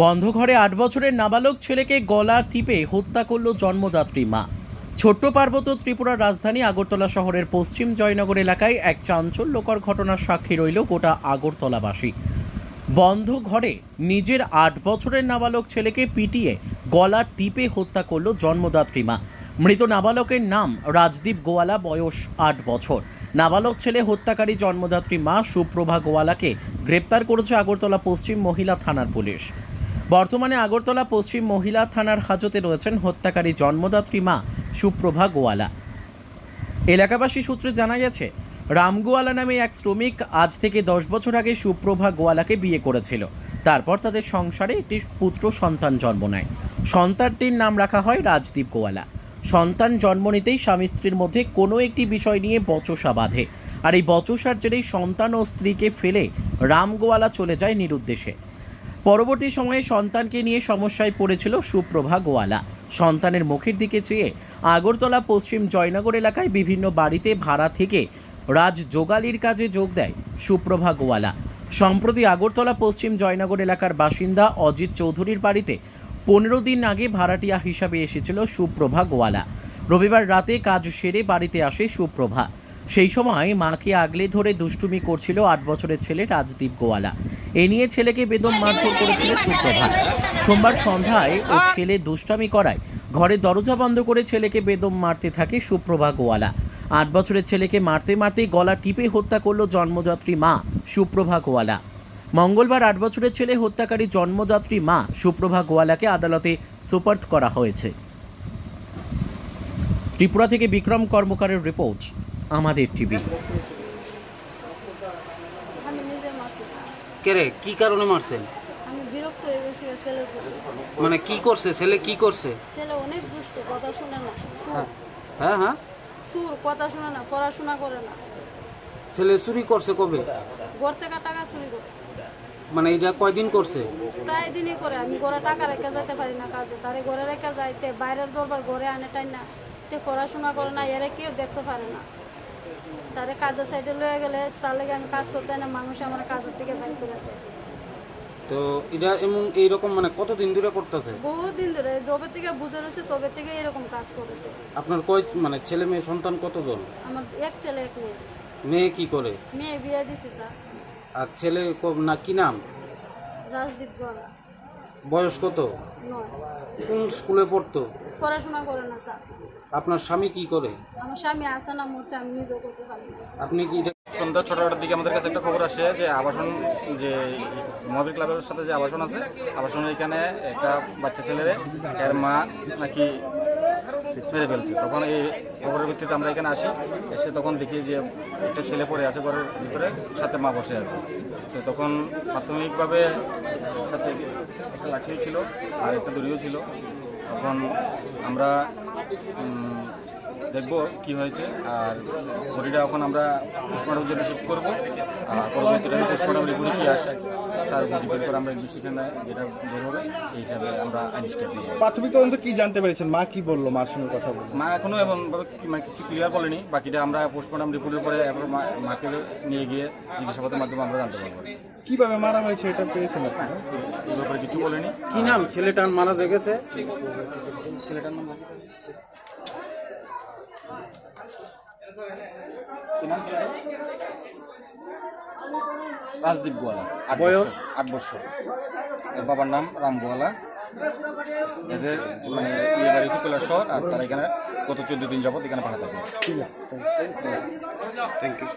বন্ধ ঘরে আট বছরের নাবালক ছেলেকে গলা টিপে হত্যা করল জন্মদাত্রী মা। ছোট্ট পার্বত্য ত্রিপুরার রাজধানী আগরতলা শহরের পশ্চিম জয়নগর এলাকায় এক চাঞ্চল্যকর ঘটনার সাক্ষী রইল গোটা আগরতলাবাসী। বন্ধ ঘরে নিজের আট বছরের নাবালক ছেলেকে পিটিয়ে গলা টিপে হত্যা করল জন্মদাত্রী মা। মৃত নাবালকের নাম রাজদীপ গোয়ালা, বয়স আট বছর। নাবালক ছেলে হত্যাকারী জন্মদাত্রী মা সুপ্রভা গোয়ালাকে গ্রেপ্তার করেছে আগরতলা পশ্চিম মহিলা থানার পুলিশ। বর্তমানে আগরতলা পশ্চিম মহিলা থানার হাজতে রয়েছেন হত্যাকারী জন্মদাত্রী মা সুপ্রভা গোয়ালা। এলাকাবাসী সূত্রে জানা গেছে রামগোয়ালা নামে এক শ্রমিক আজ থেকে দশ বছর আগে সুপ্রভা গোয়ালাকে বিয়ে করেছিল। তারপর তাদের সংসারে একটি পুত্র সন্তান জন্ম নেয়। সন্তানটির নাম রাখা হয় রাজদীপ গোয়ালা। সন্তান জন্ম নিতেই স্বামী স্ত্রীর মধ্যে কোনো একটি বিষয় নিয়ে বচসা বাঁধে। আর এই বচসার জেরেই সন্তান ও স্ত্রীকে ফেলে রাম গোয়ালা চলে যায় নিরুদ্দেশে। পরবর্তী সময়ে সন্তানকে নিয়ে সমস্যায় পড়েছিল সুপ্রভা গোয়ালা। সন্তানের মুখের দিকে চেয়ে আগরতলা, পশ্চিম জয়নগর এলাকায় বিভিন্ন বাড়িতে ভাড়া থেকে রাজ যোগালির কাজে যোগ দেয় সুপ্রভা গোয়ালা। সম্প্রতি আগরতলা, পশ্চিম জয়নগর এলাকার বাসিন্দা অজিত চৌধুরীর বাড়িতে পনেরো দিন আগে ভাড়াটিয়া হিসাবে এসেছিল সুপ্রভা গোয়ালা। রবিবার রাতে কাজ সেরে বাড়িতে আসে সুপ্রভা। সেই সময় মাকে আগলে ধরে দুষ্টুমি করছিল আট বছরের ছেলে রাজদীপ গোয়ালা। এ নিয়ে ছেলেকে বেদম মারধর করেছিল সুপ্রভা সোমবার সন্ধ্যায় ও ছেলে দুষ্টামি করায় ঘরের দরজা বন্ধ করে ছেলেকে বেদম মারতে থাকে সুপ্রভা গোয়ালা। আট বছরের ছেলেকে মারতে মারতে গলা টিপে হত্যা করল জন্মযাত্রী মা সুপ্রভা গোয়ালা। মঙ্গলবার আট বছরের ছেলে হত্যাকারী জন্মযাত্রী মা সুপ্রভা গোয়ালাকে আদালতে সুপার্দ করা হয়েছে। ত্রিপুরা থেকে বিক্রম কর্মকারের রিপোর্ট। আমাদের টিভি। আমি নিজে মারছি স্যার। কে কি কারণে মারছেন? আমি বিরক্ত হয়ে গেছি ছেলের প্রতি। মানে কি করছে? ছেলে কি করছে? ছেলে অনেক দুষ্ট কথা শুনে না সুর। হ্যাঁ। হ্যাঁ হ্যাঁ। সুর কথা শুনে না পড়াশোনা করে না। ছেলে চুরি করছে কবে? ঘর থেকে টাকা চুরি করে। মানে এটা কয়দিন করছে? প্রায় দিনই করে। আমি ঘরে টাকা রেখে যেতে পারি না কাজে। তারে ঘরে রেখে যাইতে বাইরের দরবার ঘরে আনে টাই না তে পড়াশোনা করে না এরা কেউ দেখতে পারে না। তারে কাজের সাইডে লয়ে গেলে তার লেগে আমি কাজ করতে না মানুষ আমার কাজের থেকে বাইর করে? দেয় তো এটা এমন এইরকম মানে কতদিন ধরে করতেছে? বহুত দিন ধরে যবে থেকে বুঝে রয়েছে তবে থেকে এরকম কাজ করে। দেয়। আপনার কয় মানে ছেলে মেয়ে সন্তান কতজন? আমার এক ছেলে এক মেয়ে। মেয়ে কি করে? মেয়ে বিয়ে দিছি স্যার। আর ছেলে ক- না কি নাম? রাজদীপ গলা বয়স কত? কোন স্কুলে পড়তো? পড়াশোনা করে না স্যার। আপনার স্বামী কি করে? আমার স্বামী আসে না মরছে আমি নিজেও করতে পারি আপনি কি এটা সন্ধ্যা ছটার দিকে আমাদের কাছে একটা খবর আসে যে আবাসন যে মহাবীর ক্লাবের সাথে যে আবাসন আছে আবাসনের এখানে একটা বাচ্চা ছেলেরে এর মা নাকি মেরে ফেলছে। তখন এই খবরের ভিত্তিতে আমরা এখানে আসি এসে তখন দেখি যে একটা ছেলে পড়ে আছে ঘরের ভিতরে সাথে মা বসে আছে। তো তখন প্রাথমিকভাবে সাথে একটা লাঠিও ছিল আর একটা দড়িও ছিল। তখন আমরা দেখব কি হয়েছে। আর বডিটা এখন আমরা পোস্টমর্টমের জন্য শিফট করব। আর পরবর্তীতে পোস্টমর্টম রিপোর্টে কি আসে তার উপর ডিপেন্ড করে আমরা ইনভেস্টিগেশনে যেটা বের হবে এই হিসাবে আমরা আইন স্টেপ নেব। প্রাথমিক তদন্ত কী জানতে পেরেছেন? মা কি বলল? মার সঙ্গে কথা বলল। মা এখনও এমন ভাবে কি- মানে কিছু ক্লিয়ার বলেনি। বাকিটা আমরা পোস্টমর্টম রিপোর্টের পরে মা- মাকে নিয়ে গিয়ে জিজ্ঞাসাবাদের মাধ্যমে আমরা জানতে পারব। কীভাবে মারা হয়েছে এটা পেয়েছেন আপনি? এই ব্যাপারে কিছু বলেনি। কি নাম? ছেলেটার মারা গেছে? ছেলেটার নাম রাজদীপ গোয়ালা আট বয়স? আট বছর। এর বাবার নাম রাম গোয়ালা। এদের মানে ইয়ে বাড়ি হচ্ছে আর তারা এখানে গত চোদ্দ দিন যাবত এখানে পাঠাতে থাকে। ঠিক আছে থ্যাংক ইউ